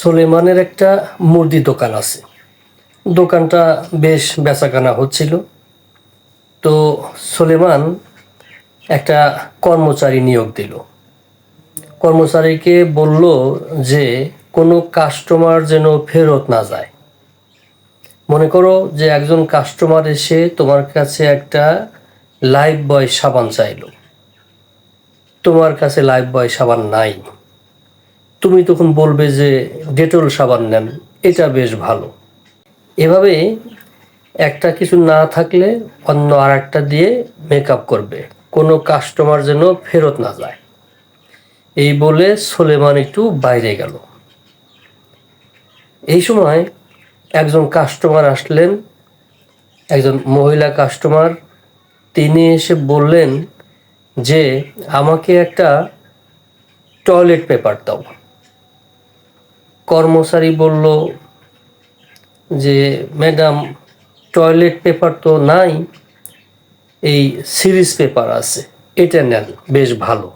সোলেমানের একটা মুরদি দোকান আছে। দোকানটা বেশ বেচাকেনা হচ্ছিল। তো সোলেমান একটা কর্মচারী নিয়োগ দিল। কর্মচারীকে বলল যে, কোনো কাস্টমার যেন ফেরত না যায়। মনে করো যে, একজন কাস্টমার এসে তোমার কাছে একটা লাইফ বয় সাবান চাইলো। তোমার কাছে লাইফ বয় সাবান নাই। তুমি তখন বলবে যে ডেটল সাবান নেন, এটা বেশ ভালো। এভাবে একটা কিছু না থাকলে অন্য আর একটা দিয়ে মেকআপ করবে। কোনো কাস্টমার যেন ফেরত না যায়। এই বলে সোলেমান একটু বাইরে গেল। এই সময় একজন কাস্টমার আসলেন। একজন মহিলা কাস্টমার তিনি এসে বললেন যে, আমাকে একটা টয়লেট পেপার দাও। কর্মচারী বলল যে, ম্যাডাম, টয়লেট পেপার তো নাই, এই সিরিজ পেপার আছে, এটা নেন, বেশ ভালো।